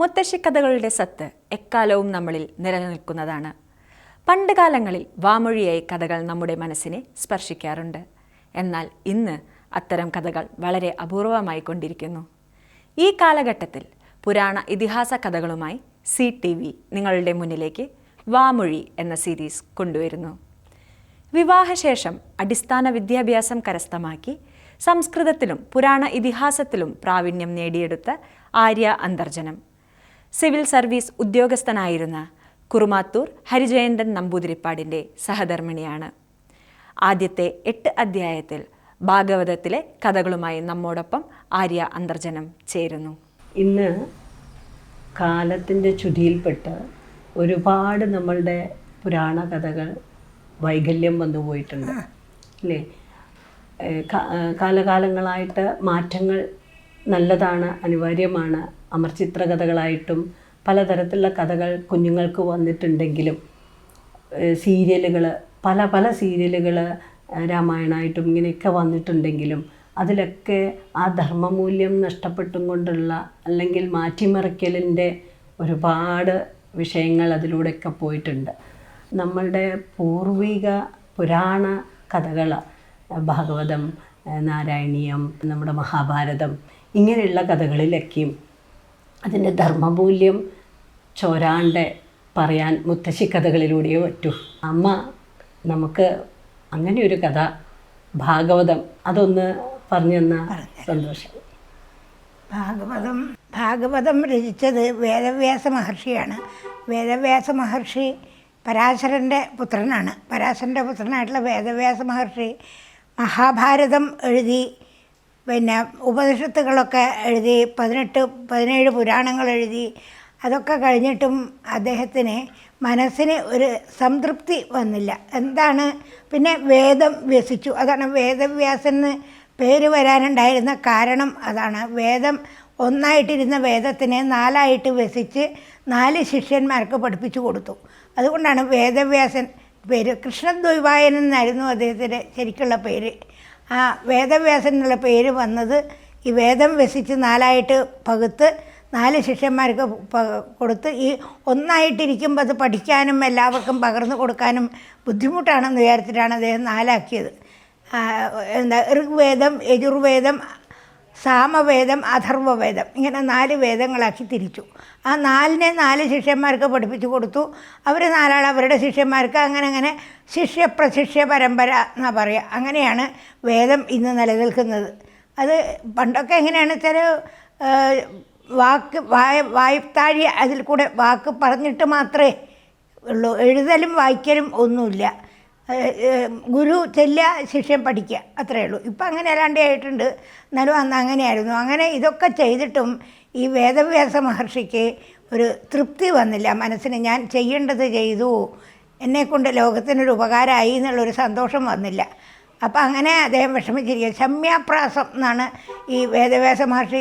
മുത്തശ്ശിക്കഥകളുടെ സത്ത് എക്കാലവും നമ്മളിൽ നിലനിൽക്കുന്നതാണ്. പണ്ട് കാലങ്ങളിൽ വാമൊഴിയായി കഥകൾ നമ്മുടെ മനസ്സിനെ സ്പർശിക്കാറുണ്ട്. എന്നാൽ ഇന്ന് അത്തരം കഥകൾ വളരെ അപൂർവമായി കൊണ്ടിരിക്കുന്നു. ഈ കാലഘട്ടത്തിൽ പുരാണ ഇതിഹാസ കഥകളുമായി സി ടി വി നിങ്ങളുടെ മുന്നിലേക്ക് വാമൊഴി എന്ന സീരീസ് കൊണ്ടുവരുന്നു. വിവാഹശേഷം അടിസ്ഥാന വിദ്യാഭ്യാസം കരസ്ഥമാക്കി സംസ്കൃതത്തിലും പുരാണ ഇതിഹാസത്തിലും പ്രാവീണ്യം നേടിയെടുത്ത ആര്യ അന്തർജനം. സിവിൽ സർവീസ് ഉദ്യോഗസ്ഥനായിരുന്ന കുറുമാത്തൂർ ഹരിജയന്തൻ നമ്പൂതിരിപ്പാടിന്റെ സഹധർമ്മിണിയാണ്. ആദ്യത്തെ എട്ട് അധ്യായത്തിൽ ഭാഗവതത്തിലെ കഥകളുമായി നമ്മോടൊപ്പം ആര്യ അന്തർജനം ചേരുന്നു. ഇന്ന് കാലത്തിന്റെ ചുതിയിൽപ്പെട്ട് ഒരുപാട് നമ്മളുടെ പുരാണ കഥകൾ വൈകല്യം വന്നു പോയിട്ടുണ്ട്. അല്ലേ? കാലകാലങ്ങളായിട്ട് മാറ്റങ്ങൾ നല്ലതാണ് അനിവാര്യമാണ് അമർചിത്ര കഥകളായിട്ടും പലതരത്തിലുള്ള കഥകൾ കുഞ്ഞുങ്ങൾക്ക് വന്നിട്ടുണ്ടെങ്കിലും സീരിയലുകൾ പല പല സീരിയലുകൾ രാമായണമായിട്ടും ഇങ്ങനെയൊക്കെ വന്നിട്ടുണ്ടെങ്കിലും അതിലൊക്കെ ആ ധർമ്മമൂല്യം നഷ്ടപ്പെട്ടും കൊണ്ടുള്ള അല്ലെങ്കിൽ മാറ്റിമറിക്കലിന്റെ ഒരുപാട് വിഷയങ്ങൾ അതിലൂടെയൊക്കെ പോയിട്ടുണ്ട്. നമ്മളുടെ പൂർവിക പുരാണ കഥകൾ ഭാഗവതം നാരായണീയം നമ്മുടെ മഹാഭാരതം ഇങ്ങനെയുള്ള കഥകളിലൊക്കെയും അതിന്റെ ധർമ്മമൂല്യം ചോരാണ്ട് പറയാൻ മുത്തശ്ശി കഥകളിലൂടെയോ പറ്റൂ. അമ്മ നമുക്ക് അങ്ങനെ ഒരു കഥ ഭാഗവതം അതൊന്ന് പറഞ്ഞെന്ന സന്തോഷം. ഭാഗവതം ഭാഗവതം രചിച്ചത് വേദവ്യാസ മഹർഷിയാണ്. വേദവ്യാസ മഹർഷി പരാശരന്റെ പുത്രനാണ്. പരാശരന്റെ പുത്രനായിട്ടുള്ള വേദവ്യാസ മഹർഷി മഹാഭാരതം എഴുതി പിന്നെ ഉപനിഷത്തുകളൊക്കെ എഴുതി പതിനെട്ട് പതിനേഴ് പുരാണങ്ങൾ എഴുതി അതൊക്കെ കഴിഞ്ഞിട്ടും അദ്ദേഹത്തിന് മനസ്സിന് ഒരു സംതൃപ്തി വന്നില്ല. എന്താണ്? പിന്നെ വേദം വ്യസിച്ചു. അതാണ് വേദവ്യാസന് പേര് വരാനുണ്ടായിരുന്ന കാരണം അതാണ്. വേദം ഒന്നായിട്ടിരുന്ന വേദത്തിനെ നാലായിട്ട് വ്യസിച്ച് നാല് ശിഷ്യന്മാർക്ക് പഠിപ്പിച്ചു കൊടുത്തു. അതുകൊണ്ടാണ് വേദവ്യാസൻ പേര്. കൃഷ്ണദ്വൈവായൻ എന്നായിരുന്നു അദ്ദേഹത്തിന്റെ ശരിക്കുള്ള പേര്. ആ വേദവ്യാസൻ എന്നുള്ള പേര് വന്നത് ഈ വേദം വ്യസിച്ച് നാലായിട്ട് പകുത്ത് നാല് ശിഷ്യന്മാർക്ക് കൊടുത്ത് ഈ ഒന്നായിട്ടിരിക്കുമ്പോൾ അത് പഠിക്കാനും എല്ലാവർക്കും പകർന്നു കൊടുക്കാനും ബുദ്ധിമുട്ടാണെന്ന് വിചാരിച്ചിട്ടാണ് അദ്ദേഹം നാലാക്കിയത്. എന്താ ഋഗ്വേദം യജുർവേദം സാമവേദം അഥർവവേദം ഇങ്ങനെ നാല് വേദങ്ങളാക്കി തിരിച്ചു. ആ നാലിനെ നാല് ശിഷ്യന്മാർക്ക് പഠിപ്പിച്ചു കൊടുത്തു. അവർ നാലാൾ അവരുടെ ശിഷ്യന്മാർക്ക് അങ്ങനെ അങ്ങനെ ശിഷ്യപ്രശിഷ്യ പരമ്പര എന്നാ പറയുക അങ്ങനെയാണ് വേദം ഇന്ന് നിലനിൽക്കുന്നത്. അത് പണ്ടൊക്കെ എങ്ങനെയാണ് വെച്ചാൽ വാക്ക് വായ വായ്ത്താഴി അതിൽ കൂടെ വാക്ക് പറഞ്ഞിട്ട് മാത്രമേ ഉള്ളൂ. എഴുതലും വായിക്കലും ഒന്നുമില്ല. ഗുരു ചെല്ലുക ശിഷ്യൻ പഠിക്കുക. അത്രയേ ഉള്ളൂ. ഇപ്പം അങ്ങനെ അല്ലാണ്ടേ ആയിട്ടുണ്ട്. എന്നാലും അന്ന് അങ്ങനെയായിരുന്നു. അങ്ങനെ ഇതൊക്കെ ചെയ്തിട്ടും ഈ വേദവ്യാസ മഹർഷിക്ക് ഒരു തൃപ്തി വന്നില്ല. മനസ്സിന് ഞാൻ ചെയ്യേണ്ടത് ചെയ്തു. എന്നെക്കൊണ്ട് ലോകത്തിനൊരു ഉപകാരമായി എന്നുള്ളൊരു സന്തോഷം വന്നില്ല. അപ്പം അങ്ങനെ അദ്ദേഹം വിഷമിച്ചിരിക്കുക ശമ്യാപ്രാസം എന്നാണ് ഈ വേദവ്യാസ മഹർഷി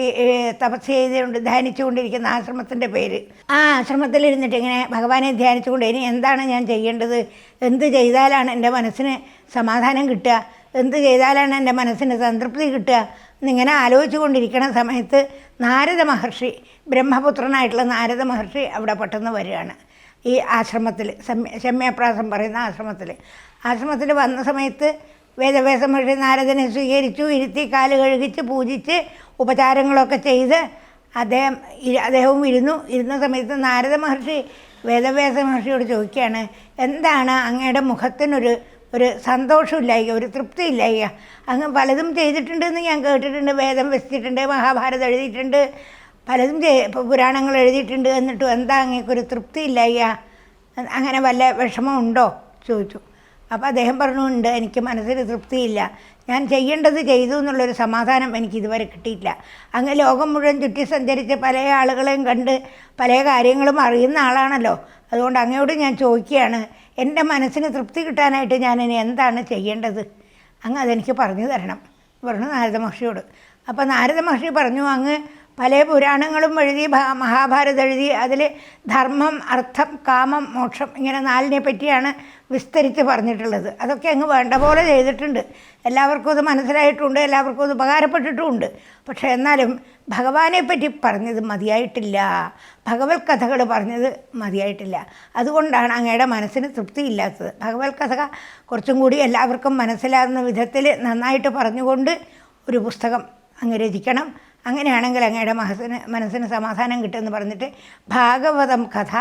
തപസ് ചെയ്തുകൊണ്ട് ധ്യാനിച്ചുകൊണ്ടിരിക്കുന്ന ആശ്രമത്തിന്റെ പേര്. ആ ആശ്രമത്തിലിരുന്നിട്ട് ഇങ്ങനെ ഭഗവാനെ ധ്യാനിച്ചുകൊണ്ട് ഇനി എന്താണ് ഞാൻ ചെയ്യേണ്ടത്? എന്ത് ചെയ്താലാണ് എന്റെ മനസ്സിന് സമാധാനം കിട്ടുക? എന്ത് ചെയ്താലാണ് എന്റെ മനസ്സിന് സംതൃപ്തി കിട്ടുക? എന്നിങ്ങനെ ആലോചിച്ചു കൊണ്ടിരിക്കുന്ന സമയത്ത് നാരദ മഹർഷി ബ്രഹ്മപുത്രനായിട്ടുള്ള നാരദ മഹർഷി അവിടെ പെട്ടെന്ന് വരികയാണ് ഈ ആശ്രമത്തിൽ. ശമ്യ ശമ്യപ്രാസം പറയുന്ന ആശ്രമത്തിൽ. ആശ്രമത്തിൽ വന്ന സമയത്ത് വേദവ്യാസ മഹർഷി നാരദനെ സ്വീകരിച്ചു ഇരുത്തി കാൽ കഴുകിച്ച് പൂജിച്ച് ഉപചാരങ്ങളൊക്കെ ചെയ്ത് അദ്ദേഹം അദ്ദേഹവും ഇരുന്നു. ഇരുന്ന സമയത്ത് നാരദ മഹർഷി വേദവ്യാസ മഹർഷിയോട് ചോദിക്കുകയാണ് എന്താണ് അങ്ങയുടെ മുഖത്തിനൊരു ഒരു സന്തോഷമില്ലായിക ഒരു തൃപ്തി ഇല്ലായിക അങ്ങ് പലതും ചെയ്തിട്ടുണ്ടെന്ന് ഞാൻ കേട്ടിട്ടുണ്ട് വേദം വെച്ചിട്ടുണ്ട് മഹാഭാരതം എഴുതിയിട്ടുണ്ട് പലതും ചെയ് പുരാണങ്ങൾ എഴുതിയിട്ടുണ്ട് എന്നിട്ടും എന്താ അങ്ങേക്കൊരു തൃപ്തി ഇല്ലായിക അങ്ങനെ വല്ല വിഷമമുണ്ടോ ചോദിച്ചു. അപ്പോൾ അദ്ദേഹം പറഞ്ഞുണ്ട് എനിക്ക് മനസ്സിന് തൃപ്തിയില്ല. ഞാൻ ചെയ്യേണ്ടത് ചെയ്തു എന്നുള്ളൊരു സമാധാനം എനിക്ക് ഇതുവരെ കിട്ടിയില്ല അങ്ങ് ലോകം മുഴുവൻ ചുറ്റി സഞ്ചരിച്ച് പല ആളുകളെയും കണ്ട് പല കാര്യങ്ങളും അറിയുന്ന ആളാണല്ലോ. അതുകൊണ്ട് അങ്ങയോട് ഞാൻ ചോദിക്കുകയാണ് എന്റെ മനസ്സിന് തൃപ്തി കിട്ടാനായിട്ട് ഞാൻ ഇനി എന്താണ് ചെയ്യേണ്ടത്? അങ്ങ് അതെനിക്ക് പറഞ്ഞു തരണം. പറഞ്ഞു നാരദ മഹർഷിയോട്. അപ്പോൾ നാരദ മഹർഷി പറഞ്ഞു അങ്ങ് പല പുരാണങ്ങളും എഴുതി മഹാഭാരതം എഴുതി അതിൽ ധർമ്മം അർത്ഥം കാമം മോക്ഷം ഇങ്ങനെ നാലിനെ പറ്റിയാണ് വിസ്തരിച്ച് പറഞ്ഞിട്ടുള്ളത്. അതൊക്കെ അങ്ങ് വേണ്ട പോലെ ചെയ്തിട്ടുണ്ട്. എല്ലാവർക്കും അത് മനസ്സിലായിട്ടുണ്ട് എല്ലാവർക്കും അത് ഉപകാരപ്പെട്ടിട്ടുമുണ്ട്. പക്ഷേ എന്നാലും ഭഗവാനെ പറ്റി പറഞ്ഞത് മതിയായിട്ടില്ല. ഭഗവത് കഥകൾ പറഞ്ഞത് മതിയായിട്ടില്ല. അതുകൊണ്ടാണ് അങ്ങയുടെ മനസ്സിന് തൃപ്തിയില്ലാത്തത്. ഭഗവത് കഥ കുറച്ചും കൂടി എല്ലാവർക്കും മനസ്സിലാകുന്ന വിധത്തിൽ നന്നായിട്ട് പറഞ്ഞുകൊണ്ട് ഒരു പുസ്തകം അങ്ങ് രചിക്കണം. അങ്ങനെയാണെങ്കിൽ അങ്ങയുടെ മനസ്സിന് മനസ്സിന് സമാധാനം കിട്ടുമെന്ന് പറഞ്ഞിട്ട് ഭാഗവതം കഥ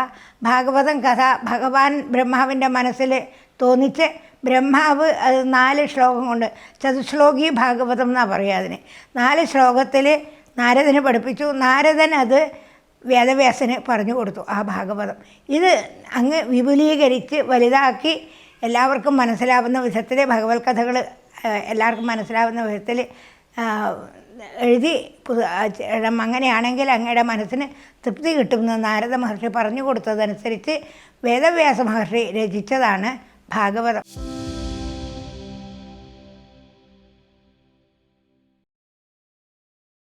ഭാഗവതം കഥ ഭഗവാൻ ബ്രഹ്മാവിന്റെ മനസ്സിൽ തോന്നിച്ച് ബ്രഹ്മാവ് അത് നാല് ശ്ലോകം കൊണ്ട് ചതുശ്ലോകി ഭാഗവതം എന്നാണ് പറയുക അതിന്. നാല് ശ്ലോകത്തിൽ നാരദന് പഠിപ്പിച്ചു. നാരദൻ അത് വേദവ്യാസന് പറഞ്ഞു കൊടുത്തു ആ ഭാഗവതം. ഇത് അങ്ങ് വിപുലീകരിച്ച് വലുതാക്കി എല്ലാവർക്കും മനസ്സിലാവുന്ന വിധത്തിൽ ഭഗവത് കഥകൾ എല്ലാവർക്കും മനസ്സിലാവുന്ന വിധത്തിൽ എഴുതി അങ്ങനെയാണെങ്കിൽ അങ്ങയുടെ മനസ്സിന് തൃപ്തി കിട്ടുമെന്ന് നാരദ മഹർഷി പറഞ്ഞു കൊടുത്തതനുസരിച്ച് വേദവ്യാസ മഹർഷി രചിച്ചതാണ് ഭാഗവതം.